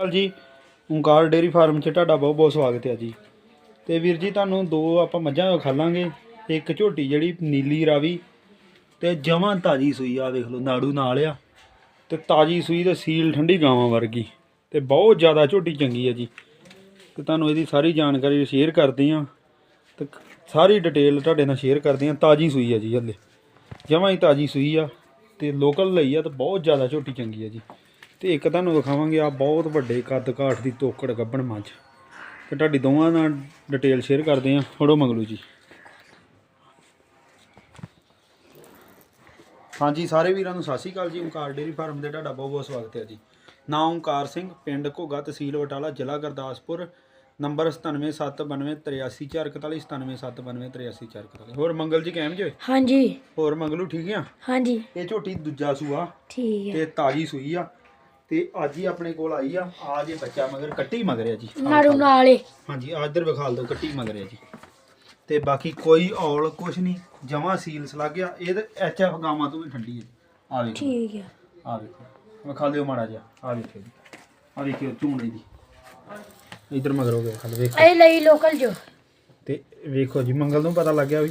ਹਾਲ ਜੀ। Onkar dairy farm 'ਚ ਤੁਹਾਡਾ ਬਹੁਤ ਬਹੁਤ ਸਵਾਗਤ ਹੈ ਜੀ। ਤੇ ਵੀਰ ਜੀ, ਤੁਹਾਨੂੰ ਦੋ ਆਪਾਂ ਮੱਝਾਂ ਖਾਲਾਂਗੇ ਇੱਕ ਝੋਟੀ ਜਿਹੜੀ ਨੀਲੀ ਰਾਵੀ ਤੇ ਜਮਾਂ ਤਾਜੀ ਸੂਈ ਆ ਦੇਖ ਲਓ, ਨਾੜੂ ਨਾਲ ਆ। ਤੇ ਤਾਜੀ ਸੂਈ ਤੇ ਸੀਲ ਠੰਡੀ ਗਾਵਾਂ ਵਰਗੀ। ਤੇ ਬਹੁਤ ਜ਼ਿਆਦਾ ਝੋਟੀ ਚੰਗੀ ਹੈ ਜੀ। ਤੇ ਤੁਹਾਨੂੰ ਇਹਦੀ ਸਾਰੀ ਜਾਣਕਾਰੀ ਸ਼ੇਅਰ ਕਰਦੇ ਆ ਤੇ ਸਾਰੀ ਡਿਟੇਲ ਤੁਹਾਡੇ ਨਾਲ ਸ਼ੇਅਰ ਕਰਦੇ ਆ ਤਾਜੀ ਸੂਈ ਹੈ ਜੀ ਹਲੇ। ਜਮਾਂ ਹੀ ਤਾਜੀ ਸੂਈ ਆ। ਤੇ ਲੋਕਲ ਲਈ ਆ ਤੇ ਬਹੁਤ ਜ਼ਿਆਦਾ ਝੋਟੀ ਚੰਗੀ ਆ ਜੀ। ਤੇ ਇੱਕ ਤੁਹਾਨੂੰ ਵਿਖਾਵਾਂਗੇ ਆ ਬਹੁਤ ਵੱਡੇ ਕੱਦ ਕਾਠ ਦੀ ਤੋਕੜ ਗੱਬਣ ਮੱਝ ਤੇ ਤੁਹਾਡੀ ਦੋਵਾਂ ਨਾਲ ਡਿਟੇਲ ਸ਼ੇਅਰ ਕਰਦੇ ਆ ਫੜੋ ਮੰਗਲੂ ਜੀ। ਹਾਂਜੀ ਸਾਰੇ ਵੀਰਾਂ ਨੂੰ ਸਤਿ ਸ਼੍ਰੀ ਅਕਾਲ ਜੀ। ਓਂਕਾਰ ਡੇਰੀ ਫਾਰਮ ਦੇ ਤੁਹਾਡਾ ਬਹੁਤ ਬਹੁਤ ਸਵਾਗਤ ਹੈ ਜੀ। ਨਾਮ ਓਂਕਾਰ ਸਿੰਘ ਪਿੰਡ ਘੋਗਾ ਤਹਿਸੀਲ ਬਟਾਲਾ ਜ਼ਿਲ੍ਹਾ ਗੁਰਦਾਸਪੁਰ ਨੰਬਰ 9779383441 9779383441 ਹੋਰ ਮੰਗਲ ਜੀ ਕਾਇਮ ਜੇ? ਹਾਂਜੀ। ਹੋਰ ਮੰਗਲੂ ਠੀਕ ਆ? ਹਾਂਜੀ। ਇਹ ਝੋਟੀ ਦੂਜਾ ਸੂਆ। ਠੀਕ ਹੈ। ਤੇ ਤਾਜੀ ਸੂਈ ਆ। ਤੇ ਅੱਜ ਹੀ ਆਪਣੇ ਕੋਲ ਆਈ ਆ। ਆ ਜੇ ਬੱਚਾ ਮਗਰ ਕੱਟੀ ਮਗਰ ਆ ਜੀ। ਆਹ ਨਾੜੂ। ਨਾਲੇ ਹਾਂਜੀ ਆ ਇੱਧਰ ਵਿਖਾਲ ਦਿਓ ਕੱਟੀ ਮਗਰ ਆ ਜੀ। ਤੇ ਬਾਕੀ ਕੋਈ ਔਲ ਕੁਛ ਨਹੀਂ ਜਮਾ ਸੀਲਸ ਲੱਗ ਗਿਆ ਇਹ ਤੇ ਐਚ ਐਫ ਗਾਵਾਂ ਤੋਂ ਵੀ ਠੰਡੀ ਹੈ ਆ ਵੇਖੋ। ਠੀਕ ਹੈ ਆ ਵੇਖੋ। ਵਿਖਾ ਦਿਓ ਮਾੜਾ ਜਿਹਾ। ਆ ਵੇਖੋ ਜੀ। ਆ ਵੇਖਿਓ ਝੂਣੇ ਦੀ ਇੱਧਰ ਮਗਰ ਹੋ ਗਿਆ ਖਾਲ ਵੇਖੋ। ਇਹ ਲਈ ਲੋਕਲ ਜੋ। ਤੇ ਵੇਖੋ ਜੀ ਮੰਗਲ ਨੂੰ ਪਤਾ ਲੱਗਿਆ ਵੀ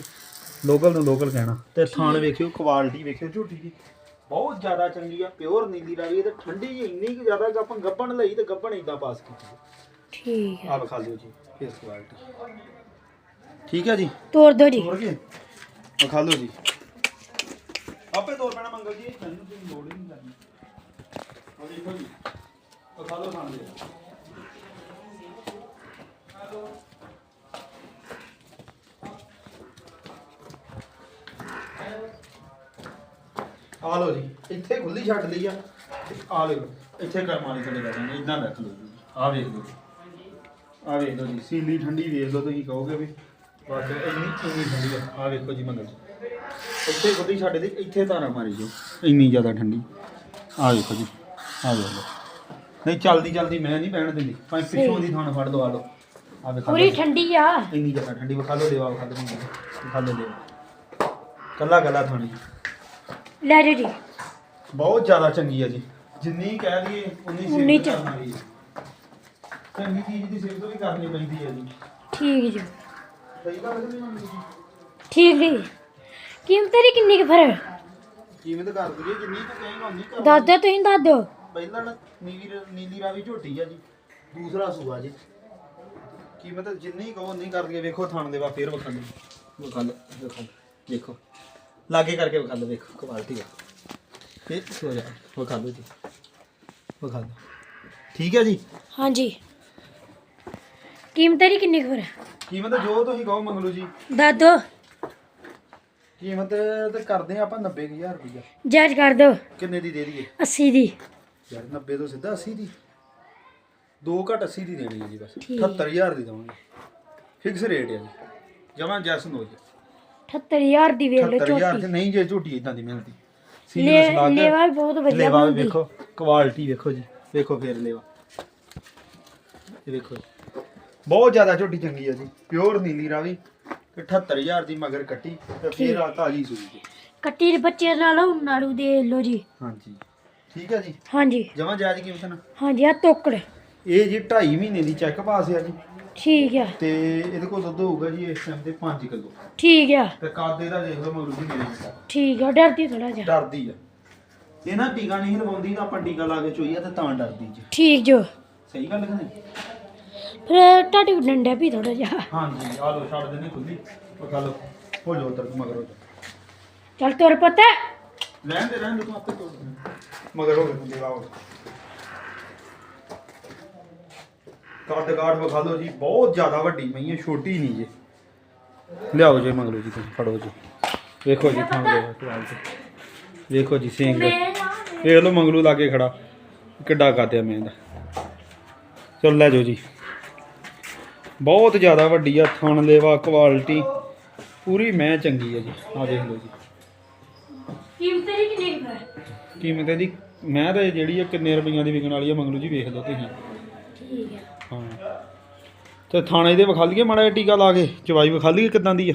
ਲੋਕਲ ਨੂੰ ਲੋਕਲ ਕਹਿਣਾ। ਤੇ ਥਾਣ ਵੇਖਿਓ ਕੁਆਲਿਟੀ ਵੇਖਿਓ ਝੂਟੀ ਦੀ ਬਹੁਤ ਜ਼ਿਆਦਾ ਚੰਗੀ ਆ ਪਿਓਰ ਨੀਲੀ ਰਾਵੀ ਤੇ ਠੰਡੀ ਜੀ ਇੰਨੀ ਕੁ ਜ਼ਿਆਦਾ ਕਿ ਆਪਾਂ ਗੱਬਣ ਲਈ ਤੇ ਗੱਬਣ ਇਦਾਂ ਪਾਸ ਕੀਤੀ ਠੀਕ ਹੈ ਆ ਵਿਖਾ ਲਿਓ ਜੀ ਫੇਸ ਕੁਆਲਿਟੀ ਠੀਕ ਹੈ ਜੀ? ਤੋੜ ਦੋ ਜੀ। ਤੋੜ ਕੇ ਵਿਖਾ ਲਓ ਜੀ। ਆਪੇ ਤੋੜ ਪੈਣਾ ਮੰਗਲ ਜੀ ਮੈਨੂੰ ਕੋਈ ਲੋੜ ਹੀ ਨਹੀਂ ਕਰਨੀ ਆ ਦੇਖੋ ਜੀ ਵਿਖਾ ਲਓ ਥਾਣ ਦੇ। ਆ ਲਓ ਜੀ ਇੱਥੇ ਖੁੱਲੀ ਛੱਡ ਲਈ ਆ। ਆ ਲਓ ਇੱਥੇ ਕਰਮਾਂ ਵਾਲੀ ਥੱਲੇ ਬੈਠਾਂਗੇ ਇਦਾਂ ਰੱਖ ਲਓ ਜੀ। ਆ ਵੇਖ ਲਓ ਆ ਵੇਖ ਲਓ ਜੀ ਸੀਲੀ ਠੰਡੀ ਵੇਖ ਲਓ ਤੁਸੀਂ ਕਹੋਗੇ ਵੀ। ਬਸ ਇੰਨੀ ਇੰਨੀ ਠੰਡੀ ਆ। ਆ ਵੇਖੋ ਜੀ ਮੰਗਲ। ਜੀ ਇੱਥੇ ਖੁੱਲੀ ਛੱਡ ਦੇ ਇੱਥੇ ਧਾਰਾ ਮਾਰੀ ਜੋ ਇੰਨੀ ਜ਼ਿਆਦਾ ਠੰਡੀ। ਆ ਵੇਖੋ ਜੀ ਆ ਵੇਖ ਲਓ। ਨਹੀਂ ਚੱਲਦੀ ਚੱਲਦੀ ਮੈਂ ਨਹੀਂ ਬਹਿਣ ਦਿੰਦੀ। ਭਾਵੇਂ ਪਿੱਛੋਂ ਦੀ ਥਾਣ ਫੜ ਦਵਾ ਲਓ। ਆ ਵੇਖੋ ਪੂਰੀ ਠੰਡੀ ਆ। ਇੰਨੀ ਜ਼ਿਆਦਾ ਠੰਡੀ ਵਿਖਾ ਲਓ ਦੇਵਾ ਵਿਖਾ ਲਓ ਵਿਖਾ ਲਓ ਦੇਵਾ। ਕੱਲਾ ਕੱਲਾ ਥਾਣੀ ਲੈ ਜੋ ਜੀ। ਬਹੁਤ ਜ਼ਿਆਦਾ ਚੰਗੀ ਹੈ ਜੀ। ਜਿੰਨੀ ਕਹਿ ਦਈਏ ਉਨੀ ਉਨੀ ਸਿਫਤ ਚ। ਕਰਨ ਵਾਲੀ ਹੈ ਚੰਗੀ ਚੀਜ਼ ਦੀ ਸਿਫਤ ਵੀ ਕਰਨੀ ਪੈਂਦੀ ਹੈ ਜੀ। ਠੀਕ ਜੀ। ਸਹੀ ਗੱਲ ਨਹੀਂ ਮੰਨਦੀ ਜੀ? ਠੀਕ ਜੀ। ਕੀਮਤ ਦੀ ਕਿੰਨੀ ਕੁ ਫ਼ਰਕ? ਕੀਮਤ ਕਰ ਦਈਏ ਜਿੰਨੀ ਕੁ ਕਹੇਗਾ ਉਨੀ ਕਰ ਦੱਸ ਦਿਓ ਤੁਸੀਂ ਦੱਸ ਦਿਓ। ਪਹਿਲਾਂ ਨਾ ਨੀਲੀ ਨੀਲੀ ਰਾਵੀ ਝੋਟੀ ਆ ਜੀ। ਦੂਸਰਾ ਸੂਆ ਜੀ। ਕੀਮਤ ਜਿੰਨੀ ਕਹੋ ਉਨੀ ਕਰ ਦਈਏ। ਵੇਖੋ ਥਣ ਦੇ ਵਾ ਫੇਰ ਵਿਖਾ ਲਓ ਵਿਖਾ ਲਓ ਦੇਖੋ ਦੇਖੋ। ਲਾਗੇ ਕਰਕੇ ਵਿਖਾ ਲਓ ਵੇਖੋ ਕੁਆਲਿਟੀ ਦਾ ਇਹ ਸੋ ਜਾ ਵਿਖਾ ਲਓ ਜੀ। ਵਿਖਾ ਲਓ। ਠੀਕ ਹੈ ਜੀ? ਹਾਂਜੀ। ਕੀਮਤ ਦੀ ਕਿੰਨੀ ਕੁ ਫ਼ਰਕ ਕੀਮਤ ਜੋ ਤੁਸੀਂ ਕਹੋ ਮੰਗ ਲਓ ਜੀ। ਦੱਸ ਦਿਓ ਕੀਮਤ ਤੇ ਕਰਦੇ ਆ ਆਪਾਂ 90000 ਰੁਪਇਆ ਜਾਇਜ਼ ਕਰ ਦਿਓ ਕਿੰਨੇ ਦੀ ਦੇ ਦਈਏ? 80 ਦੀ। ਯਾਰ 90 ਤੋਂ ਸਿੱਧਾ 80 ਦੀ। ਦੋ ਘੱਟ 80 ਦੀ ਦੇਣੀ ਹੈ ਜੀ ਬਸ। ਠੀਕ। 78000 ਦੀ ਦਵਾਂਗੇ। ਫਿਕਸ ਰੇਟ ਹੈ ਜੀ। ਜਮਾ ਜੈਸ ਨੋ ਜੀ 78000 ਦੀ ਵੇਖ ਲਓ 78000 ਝੋਟੀ। ਚ ਨਹੀਂ ਜੇ ਝੂਟੀ ਇਦਾਂ ਦੀ ਮਿਲਦੀ। ਸੀਰੀਅਸ ਲਾ ਲੇਵਾ ਵੀ ਬਹੁਤ ਵਧੀਆ ਲੇਵਾ ਵੀ ਬਣਦੀ। ਵੇਖੋ ਕੁਆਲਿਟੀ ਵੇਖੋ ਜੀ। ਵੇਖੋ ਫੇਰ ਲੇਵਾ। ਇਹ ਵੇਖੋ ਜੀ। ਬਹੁਤ ਜ਼ਿਆਦਾ ਝੋਟੀ ਚੰਗੀ ਹੈ ਜੀ। ਪਿਓਰ ਨੀਲੀ ਰਾਵੀ ਤੇ 78000 ਦੀ ਮਗਰ ਕੱਟੀ ਤੇ ਫੇਰ ਆ ਤਾਜੀ ਸੂਈ ਜੀ। ਕੱਟੀ ਦੇ ਬੱਚੇ ਨਾਲ ਨਾੜੂ ਦੇ ਲਓ ਜੀ। ਹਾਂਜੀ। ਠੀਕ ਹੈ ਜੀ? ਹਾਂਜੀ। ਜਮਾ ਜਾਇਜ਼ ਕੀਮਤ ਨਾ ਹਾਂਜੀ ਆ ਤੋਕੜ। ਇਹ ਜੀ 2.5 ਮਹੀਨੇ ਦੀ ਚੈੱਕ ਪਾਸ ਆ ਜੀ। ਠੀਕ ਆ। ਤੇ ਇਹਦੇ ਕੋਲ ਦੁੱਧ ਹੋਊਗਾ ਜੀ ਇਸ ਟਾਈਮ ਤੇ 5 ਕਿਲੋ। ਠੀਕ ਆ। ਤੇ ਕਾਦੇ ਦਾ ਦੇਖ ਲਓ ਮਗਰੂ ਜੀ ਮੇਰੇ ਠੀਕ ਆ ਡਰਦੀ ਥੋੜਾ ਜਿਹਾ। ਡਰਦੀ ਆ। ਇਹ ਨਾ ਟੀਕਾ ਨਹੀਂ ਲਵਾਉਂਦੀ ਤਾਂ ਆਪਾਂ ਟੀਕਾ ਲਾ ਕੇ ਚੋਈ ਆ ਤੇ ਤਾਂ ਡਰਦੀ ਜੀ। ਠੀਕ ਜੋ। ਸਹੀ ਗੱਲ ਕਿ ਨਹੀਂ? ਫਿਰ ਕੋਲ ਡੰਡਾ ਵੀ ਥੋੜਾ ਜਿਹਾ। ਹਾਂਜੀ ਆ ਲੋ ਛੱਡ ਦੇਣੀ ਖੁੱਲੀ ਉਹ ਗੱਲ ਹੋ ਜਾਓ ਤਰ ਮਗਰ ਚੱਲ ਤੁਰ ਪੁੱਤ। ਰਹਿਣ ਦੇ ਰਹਿਣ ਦੇ ਤੂੰ ਆਪੇ ਤੋੜ ਮਗਰ ਹੋ ਗਏ ਦੇਵਾ ਹੋ ਕਾਟ ਕਾਟ ਵਿਖਾ ਲਓ ਜੀ ਬਹੁਤ ਜ਼ਿਆਦਾ ਵੱਡੀ ਪਈ ਹੈ ਛੋਟੀ ਨਹੀਂ ਜੀ। ਲਿਆਓ ਜੀ ਮਗਰੋ ਜੀ ਤੁਸੀਂ ਫੜੋ ਜੀ। ਵੇਖੋ ਜੀ ਥਾਂ ਦੇ ਕੁਆਲਿਟੀ ਵੇਖੋ ਜੀ ਸਿੰਘ ਵੇਖ ਲਓ ਮੰਗਲੂ ਲਾਗੇ ਖੜਾ। ਕਿੱਡਾ ਕਾਤਿਆ ਮੈਂ ਦਾ। ਚਲ ਲੈ ਜਾਓ ਜੀ। ਬਹੁਤ ਜ਼ਿਆਦਾ ਵੱਡੀ ਆ ਥਣ ਲੇਵਾ ਕੁਆਲਿਟੀ ਪੂਰੀ ਮੈਂ ਚੰਗੀ ਹੈ ਜੀ। ਆ ਦੇਖ ਲਓ ਜੀ। ਕੀਮਤ ਦੀ ਕਿੰਨੀ ਕੁ ਹੈ ਕੀਮਤ ਇਹਦੀ ਮੈਂ ਤਾਂ ਜਿਹੜੀ ਆ ਕਿੰਨੇ ਰੁਪਈਆਂ ਦੀ ਵਿਕਣ ਵਾਲੀ ਆ ਮੰਗਲੂ ਜੀ ਵੇਖ ਲਓ ਤੁਸੀਂ। ਠੀਕ ਆ। ਹਾਂ। ਤੇ ਥਾਣੇ ਦੇ ਵਿਖਾ ਲਈਏ ਮਾੜਾ ਜਿਹਾ ਟੀਕਾ ਲਾ ਕੇ ਚਵਾਈ ਵਿਖਾ ਲਈਏ ਕਿਦਾਂ ਦੀ ਆ?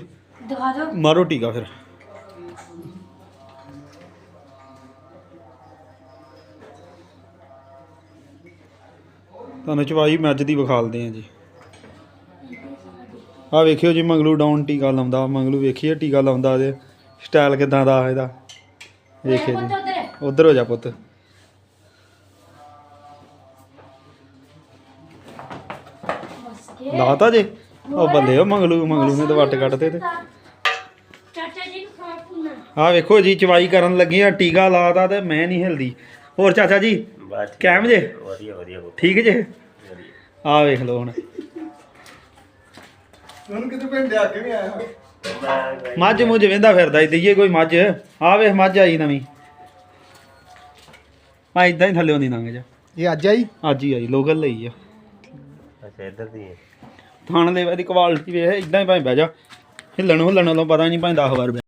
ਦਿਖਾ ਦਿਓ। ਮਾਰੋ ਟੀਕਾ ਫਿਰ। ਤੁਹਾਨੂੰ ਚਵਾਈ ਮੱਝ ਦੀ ਵਿਖਾਲਦੇ ਆ ਜੀ। ਆ ਵੇਖਿਓ ਜੀ ਮੰਗਲੂ ਡਾਊਨ ਟੀਕਾ ਲਾਉਂਦਾ ਮੰਗਲੂ ਵੇਖੀਏ ਟੀਕਾ ਲਾਉਂਦਾ ਜੇ ਸਟਾਈਲ ਕਿਦਾਂ ਦਾ ਇਹਦਾ। ਵੇਖਿਓ ਜੀ। ਉਧਰ। ਉਧਰ ਹੋ ਜਾ ਪੁੱਤ। ਲਾਤਾ ਜੇ। ਉਹ ਬੱਲੇ ਉਹ ਮੰਗਲੂ ਮੰਗਲੂ ਨੇ ਤਾਂ ਵੱਟ ਕੱਢਦੇ ਤੇ। ਚਾਚਾ ਜੀ ਨੂੰ ਖਾਣਾ ਪੁੰਨਾ ਆ। ਵੇਖੋ ਜੀ ਚਵਾਈ ਕਰਨ ਲੱਗੇ ਆ ਟੀਕਾ ਲਾਤਾ ਤੇ ਮੈਂ ਨਹੀਂ ਹਿਲਦੀ। ਹੋਰ ਚਾਚਾ ਜੀ ਬਸ ਕੈਮ ਜੇ? ਵਧੀਆ ਵਧੀਆ ਠੀਕ ਜੇ? ਆ ਵੇਖ ਲਓ ਹੁਣ। ਉਹਨੂੰ ਕਿਤੇ ਪਿੰਡ ਆ ਕੇ ਵੀ ਆਇਆ? ਮੈਂ ਮੱਝ ਮੁਝ ਵੇਂਦਾ ਫਿਰਦਾ ਈ ਦਈਏ ਕੋਈ ਮੱਝ। ਆ ਵੇਖ ਮੱਝ ਆਈ ਨਵੀਂ। ਆ ਇਦਾਂ ਹੀ ਥੱਲੇ ਹੁੰਦੀ ਨੰਗ ਜਾ। ਇਹ ਅੱਜ ਆਈ? ਅੱਜ ਹੀ ਆਈ ਲੋਕਲ ਲਈ ਆ। ਅੱਛਾ ਇੱਧਰ ਦੀ ਹੈ। ਥਾਣ ਦੇ ਦੀ ਕੁਆਲਿਟੀ ਵੇਖ ਇਦਾਂ ਹੀ ਭਾਵੇਂ ਬਹਿ ਜਾ। ਹਿੱਲਣ ਹੁੱਲਣ ਤੋਂ ਪਤਾ ਨਹੀਂ ਭਾਵੇਂ 10 ਵਾਰ ਬਹਿ